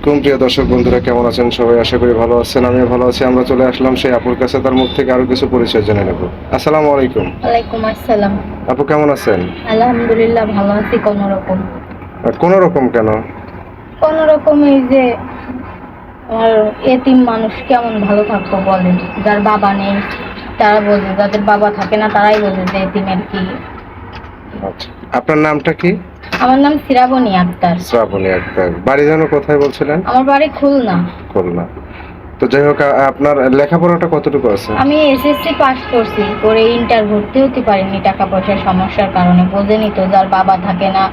আলাইকুম প্রিয় দর্শক বন্ধুরা কেমন আছেন সবাই? আশা করি ভালো আছেন আমিও ভালো আছি। আমরা চলে আসলাম সেই আপুর কাছে তার মুখ থেকে আরও কিছু পরিচয় জেনে নেব। আসসালামু আলাইকুম। ওয়ালাইকুম আসসালাম। আপু কেমন আছেন? আলহামদুলিল্লাহ ভালো আছি। কোনো রকম। কোনো রকম কেন? কোনো রকম এই যে আমার এতিম মানুষ কেমন ভালো থাকতো বলেন। যার বাবা নেই তারা বোঝে। যাদের বাবা থাকে না তারাই বোঝে যে এতিমের কি। আচ্ছা আপনার নামটা কি? আমার নাম সিরাবনি আক্তার। শ্রাবণী আক্তার। বাড়ি যেন কোথায় বলছিলেন? আমার বাড়ি খুলনা। খুলনা। তো যাই হোক আপনার লেখাপড়াটা কতটুকু আছে? আমি এসএসসি পাস করছি করে ইন্টার ভর্তি হতে পারিনি টাকা পয়সার সমস্যার কারণে। বোঝেনি তো যার বাবা থাকে না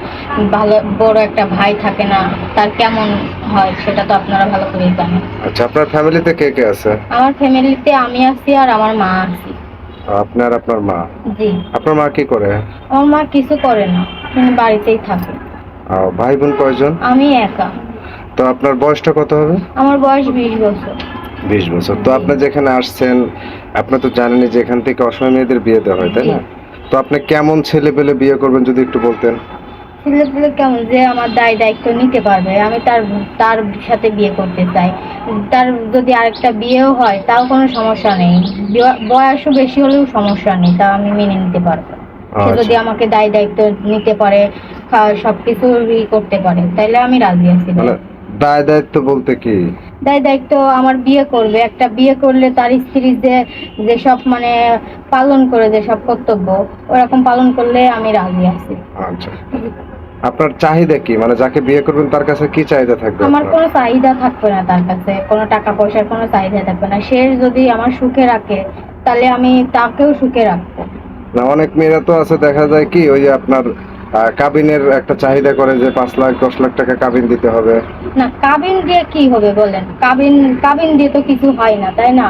ভালো বড় একটা ভাই থাকে না তার কেমন হয় সেটা তো আপনারা ভালো করেই জানেন। আচ্ছা আপনার ফ্যামিলিতে কে কে আছে? আমার ফ্যামিলিতে আমি আছি আর আমার মা আছি। আপনার আপনার মা? জি। আপনার মা কি করে? আমার মা কিছু করে না তিনি বাড়িতেই থাকে। আর ভাই বোন কয়জন? আমি একা। তো আপনার বয়সটা কত হবে? আমার বয়স বিশ বছর। বিশ বছর। তো আপনি যেখানে আসছেন আপনি তো জানেনই যে এখান থেকে অসময় মেয়েদের বিয়ে দেওয়া হয় তাই না? তো আপনি কেমন ছেলে পেলে বিয়ে করবেন যদি একটু বলতেন? ছেলে পেলে কেমন যে আমার দায় দায়িত্ব নিতে পারবে? আমি তার তার সাথে বিয়ে করতে চাই। তার যদি আরেকটা বিয়েও হয় তাও কোনো সমস্যা নেই। বয়সও বেশি হলেও সমস্যা নেই তা আমি মেনে নিতে পারব। সে আচ্ছা। যদি আমাকে দায় দায়িত্ব নিতে পারে সবকিছু করতে পারে তাইলে আমি রাজি আছি। দায় দায়িত্ব বলতে কি? দায় দায়িত্ব আমার বিয়ে করবে। একটা বিয়ে করলে তার স্ত্রী যে যেসব মানে পালন করে যেসব কর্তব্য ওরকম পালন করলে আমি রাজি আছি। আচ্ছা। আপনার চাহিদা কি? মানে যাকে বিয়ে করবেন তার কাছে কি চাহিদা থাকবে আমার? কোনো চাহিদা থাকবে না তার কাছে। কোনো টাকা পয়সার কোনো চাহিদা থাকবে না। সে যদি আমার সুখে রাখে তাহলে আমি তাকেও সুখে রাখব। না অনেক মেয়েরা তো আছে দেখা যায় কি ওই যে আপনার কাবিনের একটা চাহিদা করে যে পাঁচ লাখ, দশ লাখ টাকা কাবিন দিতে হবে। না কাবিন দিয়ে কি হবে বলেন? কাবিন কাবিন দিয়ে তো কিছু হয় না, তাই না?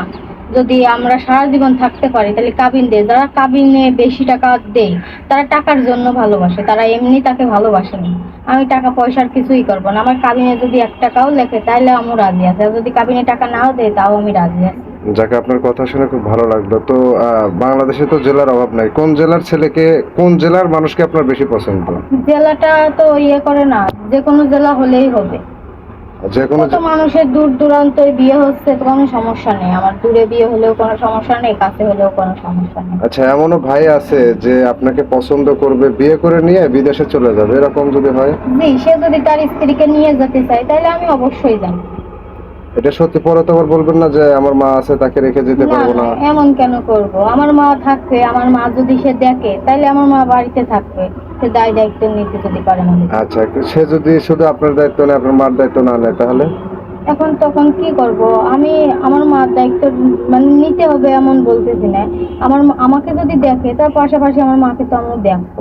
যদি আমরা সারা জীবন থাকতে পারি, তাহলে কাবিন দিয়ে, যারা কাবিনে বেশি টাকা দেয়, তারা টাকার জন্য ভালোবাসে, তারা এমনি তাকে ভালোবাসে না আমি টাকা পয়সার কিছুই করব না, আমার কাবিনে যদি এক টাকাও লেখে তাহলে আমি রাজি আছি যদি কাবিনে টাকা নাও দেয়, তাও আমি রাজি আছি। যাকে আপনার কথা শুনে খুব ভালো লাগল। তো বাংলাদেশে তো জেলার অভাব নাই। কোন জেলার ছেলেকে কোন জেলার মানুষকে আপনার বেশি পছন্দ? জেলাটা তো ইয়ে করে না। যে কোনো জেলা হলেই হবে। যে কোনো কত মানুষের দূর দূরান্তে বিয়ে হচ্ছে তো কোনো সমস্যা নেই। আমার দূরে বিয়ে হলেও কোনো সমস্যা নেই কাছে হলেও কোনো সমস্যা নেই। আচ্ছা এমনও ভাই আছে যে আপনাকে পছন্দ করবে বিয়ে করে নিয়ে বিদেশে চলে যাবে এরকম যদি হয়? জি সে যদি তার স্ত্রীকে নিয়ে যেতে চায় তাহলে আমি অবশ্যই যাব। এটা সত্যি পরে তো আবার বলবেন না যে আমার মা আছে তাকে রেখে যেতে না পারব না। না এমন কেন করব? আমার মা থাকবে আমার মা যদি সে দেখে তাহলে আমার মা বাড়িতে থাকবে। সে দায় দায়িত্ব নিতে যদি পারে আমাদের আচ্ছা সে যদি শুধু আপনার দায়িত্ব নেয় আপনার মার দায়িত্ব না নেয় তাহলে? এখন তখন কি করব? আমি আমার মার দায়িত্ব মানে নিতে হবে এমন বলতেছি না। আমার আমাকে যদি দেখে তার পাশাপাশি আমার মাকে তো আমি দেখব।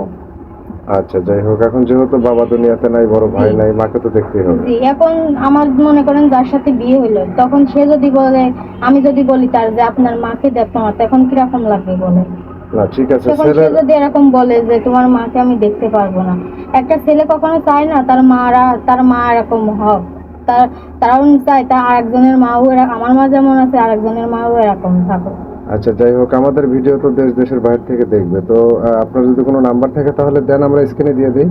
আচ্ছা যাই হোক এখন যেহেতু বাবা দুনিয়াতে নাই বড় ভাই নাই মাকে তো দেখতেই হবে। জি এখন আমার মনে করেন যার সাথে বিয়ে হলো তখন সে যদি বলে আমি যদি বলি তার যে আপনার মাকে দেখো না তখন কীরকম লাগবে বলে? না ঠিক আছে সে যদি এরকম বলে যে তোমার মাকে আমি দেখতে পারব না। একটা ছেলে কখনো চায় না তার মারা তার মা এরকম হোক। তার তারাও চায় তা আরেকজনের মাও আমার মা যেমন আছে আরেকজনের মাও এরকম থাকুক। আচ্ছা যাই হোক আমাদের ভিডিও তো দেশ দেশের বাইরে থেকে দেখবে। তো আপনার যদি কোনো নাম্বার থাকে তাহলে দেন আমরা স্ক্রিনে দিয়ে দিই।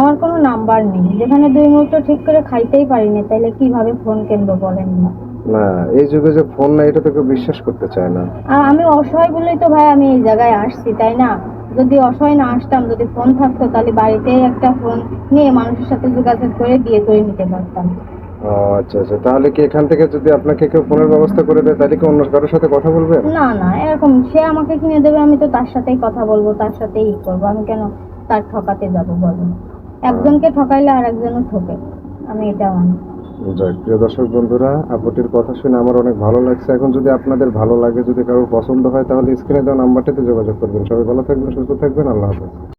আমার কোনো নাম্বার নেই। যেখানে দুই মুহূর্ত ঠিক করে খাইতেই পারিনি তাইলে কীভাবে ফোন কিনবো বলেন না। না এই যুগে যে ফোন নাই এটা তো কেউ বিশ্বাস করতে চায় না। আর আমি অসহায় বলেই তো ভাই আমি এই জায়গায় আসছি তাই না? যদি অসহায় না আসতাম যদি ফোন থাকতো তাহলে বাড়িতেই একটা ফোন নিয়ে মানুষের সাথে যোগাযোগ করে বিয়ে করে নিতে পারতাম। আচ্ছা আচ্ছা। তাহলে কি এখান থেকে যদি আপনাকে কেউ ফোনের ব্যবস্থা করে দেয় তাহলে কি অন্য কারোর সাথে কথা বলবেন? না না এরকম সে আমাকে কিনে দেবে আমি তো তার সাথেই কথা বলব তার সাথেই ই করব। আমি কেন তার ঠকাতে যাব বলো? একজনকে ঠকাইলে আর একজনও ঠকে। আমি এটা মানি। যাক প্রিয় দর্শক বন্ধুরা আপুটির কথা শুনে আমার অনেক ভালো লাগছে। এখন যদি আপনাদের ভালো লাগে যদি কারোর পছন্দ হয় তাহলে স্ক্রিনে দেওয়া নাম্বারটিতে যোগাযোগ করবেন। সবাই ভালো থাকবেন সুস্থ থাকবেন আল্লাহ হাফেজ।